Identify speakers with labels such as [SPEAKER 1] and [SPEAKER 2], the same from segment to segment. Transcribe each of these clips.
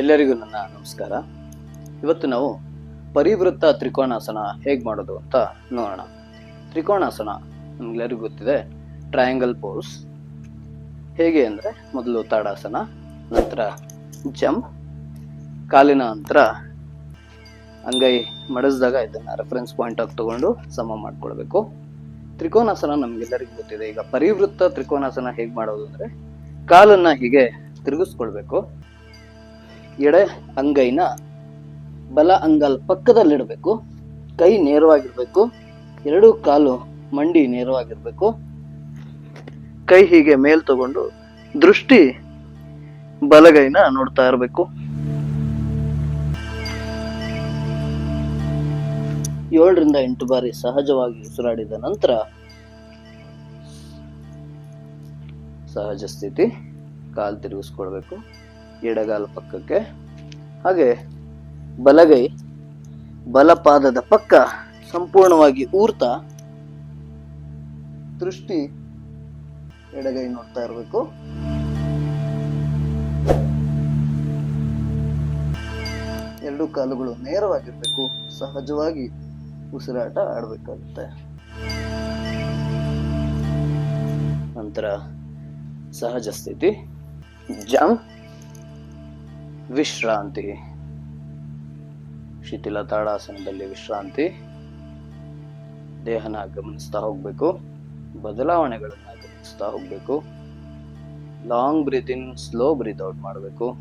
[SPEAKER 1] ಎಲ್ಲರಿಗೂ ನನ್ನ ನಮಸ್ಕಾರ. ಇವತ್ತು ನಾವು ಪರಿವೃತ್ತ ತ್ರಿಕೋಣಾಸನ ಹೇಗೆ ಮಾಡೋದು ಅಂತ ನೋಡೋಣ. ತ್ರಿಕೋಣಾಸನ ನಮ್ಗೆಲ್ಲರಿಗೂ ಗೊತ್ತಿದೆ ಟ್ರಯಾಂಗಲ್ ಪೋಸ್ ಹೇಗೆ ಅಂದರೆ ಮೊದಲು ತಾಡಾಸನ, ನಂತರ ಜಂಪ್ ಕಾಲಿನ ನಂತರ ಅಂಗೈ ಮಡಸಿದಾಗ ಇದನ್ನು ರೆಫರೆನ್ಸ್ ಪಾಯಿಂಟ್ ಆಗಿ ತಗೊಂಡು ಸಮ ಮಾಡ್ಕೊಳ್ಬೇಕು. ತ್ರಿಕೋನಾಸನ ನಮಗೆಲ್ಲರಿಗೂ ಗೊತ್ತಿದೆ, ಈಗ ಪರಿವೃತ್ತ ತ್ರಿಕೋನಾಸನ ಹೇಗೆ ಮಾಡೋದು ಅಂದರೆ ಕಾಲನ್ನು ಹೀಗೆ ತಿರುಗಿಸ್ಕೊಳ್ಬೇಕು. ಎಡೆ ಅಂಗೈನ ಬಲ ಅಂಗಲ್ ಪಕ್ಕದಲ್ಲಿಡಬೇಕು. ಕೈ ನೇರವಾಗಿರಬೇಕು. ಎರಡು ಕಾಲು ಮಂಡಿ ನೇರವಾಗಿರಬೇಕು. ಕೈ ಹೀಗೆ ಮೇಲ್ ತಗೊಂಡು ದೃಷ್ಟಿ ಬಲಗೈನ ನೋಡ್ತಾ ಇರಬೇಕು. ಏಳರಿಂದ ಎಂಟು ಬಾರಿ ಸಹಜವಾಗಿ ಉಸಿರಾಡಿದ ನಂತರ ಸಹಜ ಸ್ಥಿತಿ ಕಾಲು ತಿರುಗಿಸ್ಕೊಳ್ಬೇಕು. ಎಡಗಾಲ ಪಕ್ಕಕ್ಕೆ. ಹಾಗೆ ಬಲಗೈ ಬಲಪಾದದ ಪಕ್ಕ ಸಂಪೂರ್ಣವಾಗಿ ಊರ್ತಾ ದೃಷ್ಟಿ ಎಡಗೈ ನೋಡ್ತಾ ಇರಬೇಕು. ಎರಡು ಕಾಲುಗಳು ನೇರವಾಗಿರ್ಬೇಕು, ಸಹಜವಾಗಿ ಉಸಿರಾಟ ಆಡಬೇಕಾಗುತ್ತೆ. ನಂತರ ಸಹಜ ಸ್ಥಿತಿ ಜಂಪ್. ವಿಶ್ರಾಂತಿ. ಶಿಥಿಲ ತಾಡಾಸನದಲ್ಲಿ ವಿಶ್ರಾಂತಿ. ದೇಹನ ಗಮನಿಸ್ತಾ ಹೋಗಬೇಕು. ಬದಲಾವಣೆಗಳನ್ನ ಗಮನಿಸ್ತಾ ಹೋಗಬೇಕು. Long breath in slow breath out ಮಾಡಬೇಕು.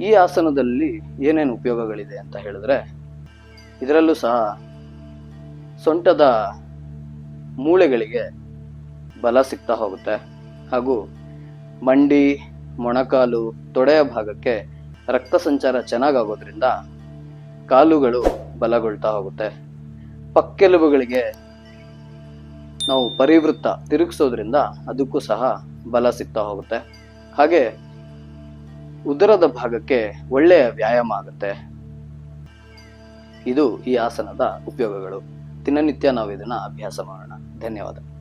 [SPEAKER 1] ಈ ಆಸನದಲ್ಲಿ ಏನೇನು ಉಪಯೋಗಗಳಿದೆ ಅಂತ ಹೇಳಿದ್ರೆ, ಇದರಲ್ಲೂ ಸಹ ಸೊಂಟದ ಮೂಳೆಗಳಿಗೆ ಬಲ ಸಿಗ್ತಾ ಹೋಗುತ್ತೆ. ಹಾಗೂ ಮಂಡಿ, ಮೊಣಕಾಲು, ತೊಡೆಯ ಭಾಗಕ್ಕೆ ರಕ್ತ ಸಂಚಾರ ಚೆನ್ನಾಗಾಗೋದ್ರಿಂದ ಕಾಲುಗಳು ಬಲಗೊಳ್ತಾ ಹೋಗುತ್ತೆ. ಪಕ್ಕೆಲುಬುಗಳಿಗೆ ನಾವು ಪರಿವೃತ್ತ ತಿರುಗಿಸೋದ್ರಿಂದ ಅದಕ್ಕೂ ಸಹ ಬಲ ಸಿಗ್ತಾ ಹೋಗುತ್ತೆ. ಹಾಗೆ ಉದರದ ಭಾಗಕ್ಕೆ ಒಳ್ಳೆಯ ವ್ಯಾಯಾಮ ಆಗುತ್ತೆ. ಇದು ಈ ಆಸನದ ಉಪಯೋಗಗಳು. ದಿನನಿತ್ಯ ನಾವು ಇದನ್ನ ಅಭ್ಯಾಸ ಮಾಡೋಣ. ಧನ್ಯವಾದ.